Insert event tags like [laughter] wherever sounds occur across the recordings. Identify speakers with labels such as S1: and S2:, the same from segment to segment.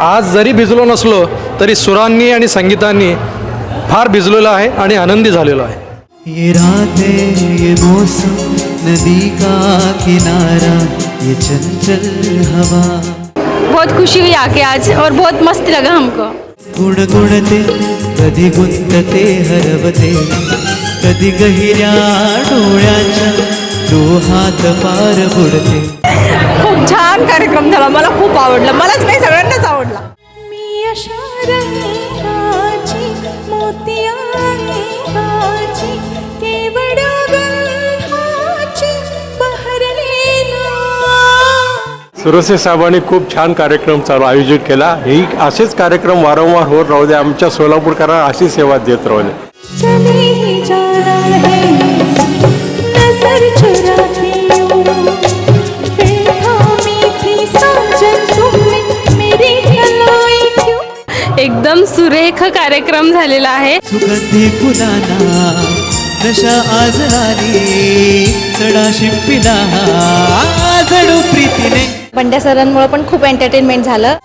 S1: आज जरी भिजलो नसलो तरी सुरांनी आणि संगीतांनी फार भिजलेलो आहे आणि आनंदी झालेलो आहे.
S2: ये रातें ये मौसम नदी का किनारा ये चंचल हवा।
S3: बहुत खुशी हुई आके आज और बहुत मस्त लगा हमको।
S2: गुणगुणते कधी गुंतते हरवते। कधी गहिऱ्या डोळ्याच्या डोहात पार बुडते।
S3: खूप छान कार्यक्रम झाला मला खूप आवडलं. मलाच नाही सगळ्यांनाच आवडला
S4: मी अशा रंगाची मोतिया रंगाची केवढ गंधाची बहरले ना.
S5: सुरसे साहेबांनी खूप छान कार्यक्रम चालू आयोजित केला. हे असेच कार्यक्रम वारंवार होत राहू दे. आमच्या सोलापूरकरांना अशी सेवा देत राहू दे.
S3: सुरेख कार्यक्रम झालेला आहे.
S2: सुगंधी फुलांना नशा आज आली चढा शिंपिला जणू प्रीतीने.
S6: बंड्या सरांमुळे पण खूप एंटरटेनमेंट झालं.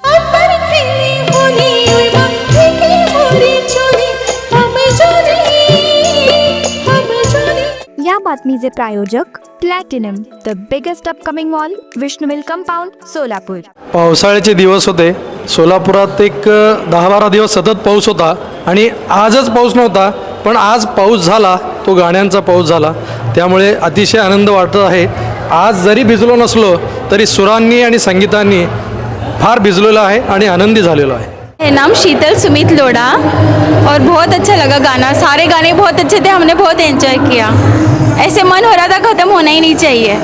S7: बातमीचे प्रायोजक platinum the biggest upcoming mall Vishnuvil compound Solapur
S1: पावसाळ्याचे दिवस होते. सोलापुरात एक दहा बारा दिवस सतत पाऊस होता आणि आजच पाऊस नव्हता पण आज पाऊस झाला तो गाण्यांचा पाऊस झाला. त्यामुळे अतिशय आनंद वाटत आहे. आज जरी भिजलो नसलो तरी सुरांनी आणि संगीतांनी फार भिजलेलो आहे आणि आनंदी झालेलो आहे.
S3: मेरा नाम शीतल सुमित लोढ़ा। और बहुत अच्छा लगा गाना। सारे गाने बहुत अच्छे थे, हमने बहुत एंजॉय किया। ऐसे मन हो रहा था ख़त्म होना ही नहीं चाहिए।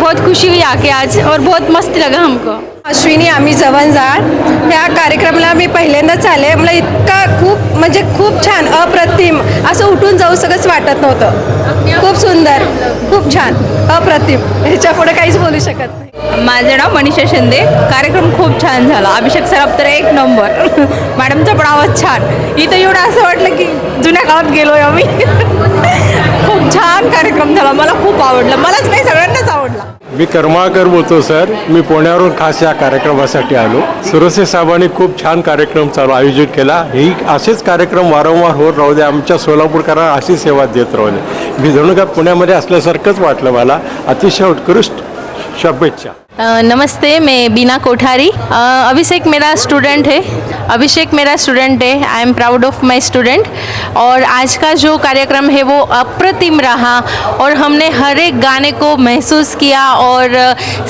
S3: बहुत खुशी हुई आके आज, और बहुत मस्त लगा हमको।
S8: अश्विनी आम्ही जवळजाळ ह्या कार्यक्रमाला मी पहिल्यांदाच आले. मला इतका खूप म्हणजे खूप छान अप्रतिम असं उठून जाऊ सगळंच वाटत नव्हतं. खूप सुंदर खूप छान अप्रतिम. ह्याच्या पुढे काहीच बोलू शकत नाही.
S3: माझं नाव मनीषा शिंदे. कार्यक्रम खूप छान झाला. अभिषेक सराफ तर एक नंबर. [laughs] मॅडमचा पण आवाज छान. इथं एवढं असं वाटलं की जुन्या काळात गेलो आहे आम्ही. [laughs] खूप छान कार्यक्रम झाला. मला खूप आवडलं. मलाच नाही सगळ्यांनाच आवडला.
S5: मी कर्माकर बोलतो सर. मी पुण्यावरून खास या कार्यक्रमासाठी आलो. सुरसे साहेबांनी खूप छान कार्यक्रम चालू आयोजित केला. ही असेच कार्यक्रम वारंवार होत राहू दे. आमच्या सोलापूरकरांना अशी सेवा देत राहू दे. मी जणू का पुण्यामध्ये असल्यासारखंच वाटलं मला. अतिशय उत्कृष्ट शुभेच्छा.
S3: नमस्ते, मैं बीना कोठारी। अभिषेक मेरा स्टूडेंट है। अभिषेक मेरा स्टूडेंट है। I am proud of my student और आज का जो कार्यक्रम है वो अप्रतिम रहा और हमने हर एक गाने को महसूस किया और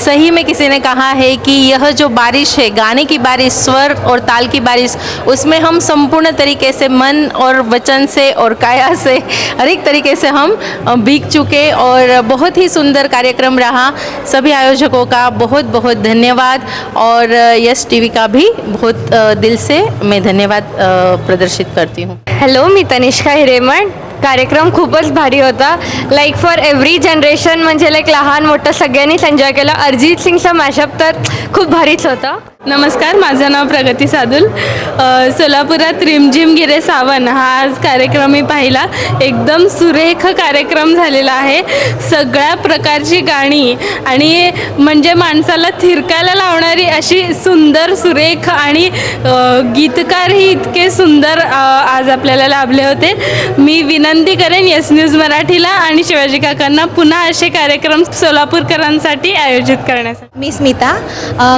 S3: सही में किसी ने कहा है कि यह जो बारिश है, गाने की बारिश, स्वर और ताल की बारिश, उसमें हम संपूर्ण तरीके से मन और वचन से और काया से हर एक तरीके से हम भीग चुके और बहुत ही सुंदर कार्यक्रम रहा। सभी आयोजकों का बहुत बहुत धन्यवाद और यस टीवी का भी बहुत दिल से मैं धन्यवाद प्रदर्शित करती हूँ।
S9: हॅलो मी तनिष्का हिरेमठ. कार्यक्रम खूपच भारी होता. लाईक फॉर एव्हरी जनरेशन म्हणजे लाईक लहान मोठं सगळ्यांनीच एन्जॉय केलं. अरिजित सिंगचा मॅशअप तर खूप भारीच होता.
S3: नमस्कार माझं नाव प्रगती सादुल. सोलापुरात रिमझिम गिरे सावन हा आज कार्यक्रम मी पाहिला. एकदम सुरेख कार्यक्रम झालेला आहे. सगळ्या प्रकारची गाणी आणि म्हणजे माणसाला थिरकायला लावणारी अशी सुंदर सुरेख आणि गीतकारही इतके सुंदर आज आपल्याला लाभले होते. मी विनंती करेन येस न्यूज मराठीला आणि शिवाजी काकांना पुन्हा असे कार्यक्रम सोलापूरकरांसाठी आयोजित करण्यासाठी.
S6: मी स्मिता.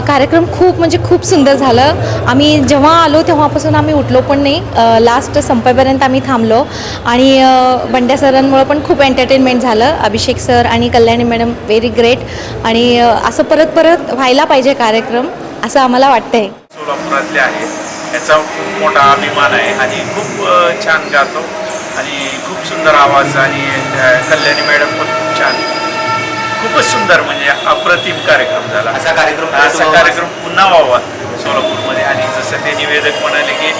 S6: कार्यक्रम खूप म्हणजे खूप सुंदर झालं. आम्ही जेव्हा आलो तेव्हापासून आम्ही उठलो पण नाही. लास्ट संपेपर्यंत आम्ही थांबलो. आणि बंड्या सरांमुळे पण खूप एंटरटेनमेंट झालं. अभिषेक सर आणि कल्याणी मॅडम व्हेरी ग्रेट आणि असं परत परत व्हायला पाहिजे कार्यक्रम असं आम्हाला वाटतंय.
S10: सोलापुरातले आहे. याचा खूप मोठा अभिमान आहे आणि खूप छान गातो. आणि खूप सुंदर आवाज आणि कल्याणी मॅडम पण खूप छान. खूपच सुंदर म्हणजे अप्रतिम कार्यक्रम झाला. असा कार्यक्रम असा कार्यक्रम पुन्हा व्हावा सोलापूरमध्ये आणि जसं ते निवेदक म्हणाले की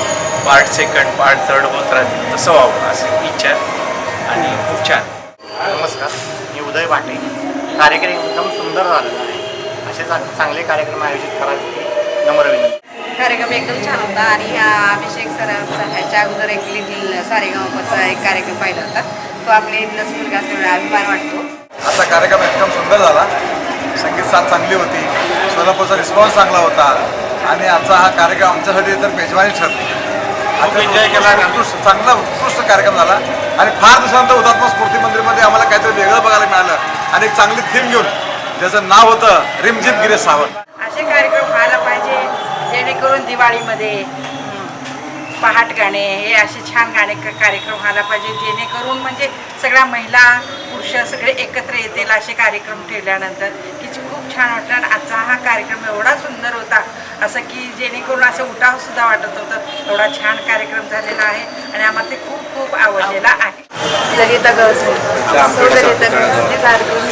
S10: पार्ट सेकंड पार्ट थर्ड होत राहतील तसं व्हावं असं. इच्छा आहे आणि खूप छान.
S11: नमस्कार. मी उदय भाटे. कार्यक्रम एकदम सुंदर झालेला आहे. असे चांगले कार्यक्रम आयोजित करावे नम्र विनंती.
S8: कार्यक्रम एकदम छान होता आणि ह्या अभिषेक सरांचा ह्याच्या अगोदर एक लिटिल सारेगावचा एक कार्यक्रम पाहिला होता. तो आपले इथलंच मुलगा असल्यामुळे अभिमान वाटतो.
S12: असा कार्यक्रम एकदम सुंदर झाला. संगीत साथ चांगली होती. सोलापूरचा रिस्पॉन्स चांगला होता. आणि आजचा हा कार्यक्रम आमच्यासाठी तर मेजवानी ठरली.
S13: खूप एन्जॉय केला
S12: उत्कृष्ट चांगला उत्कृष्ट कार्यक्रम झाला. आणि फार दिवसानंतर हुतात्मा स्फूर्ती मंदिरमध्ये आम्हाला काहीतरी वेगळं बघायला मिळालं आणि एक चांगली थीम घेऊन ज्याचं नाव होतं रिमझिम गिरीश सावंत.
S14: असे कार्यक्रम व्हायला पाहिजे जेणेकरून दिवाळीमध्ये पहाट गाणे हे असे छान गाणे क- कार्यक्रम व्हायला पाहिजे जेणेकरून म्हणजे सगळ्या महिला पुरुष सगळे एकत्र येतील असे कार्यक्रम ठेवल्यानंतर खूप छान वाटतं आणि आजचा हा कार्यक्रम एवढा सुंदर होता. असं की जेणेकरून असं उठाव सुद्धा वाटत होतं. एवढा छान कार्यक्रम झालेला आहे आणि आम्हाला ते खूप खूप आवडलेला आहे. ललिता गर्ल्स. ललिता गर्ल्सने कार्यक्रम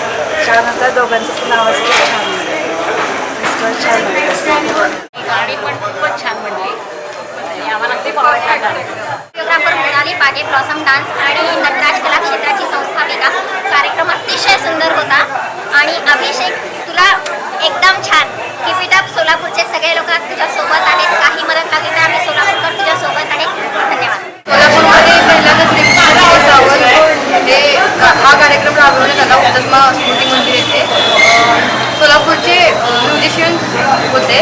S14: छान होता. दोघांचं पण आवाज खूप छान गाणी पण खूपच छान म्हणली आणि आम्हाला खूप आवडला
S15: कोरिओग्राफर मृणाली पागे ब्लॉसम डान्स आणि नटराज कला क्षेत्राची संस्थापिका. कार्यक्रम अतिशय सुंदर होता. आणि अभिषेक तुला एकदम छान. कीप अप सोलापूरचे सगळे लोक तुझ्या सोबत आहेत. काही मदत लागली तर आम्ही सोलापूरकर तुझ्यासोबत आहे धन्यवाद.
S14: सोलापूरमध्ये पहिल्यांदाच सावंत म्हणजे हा कार्यक्रम राबवण्यात आला. हुतात्मा स्मृती मंदिर येथे. सोलापूरचे म्युझिशियन्स होते.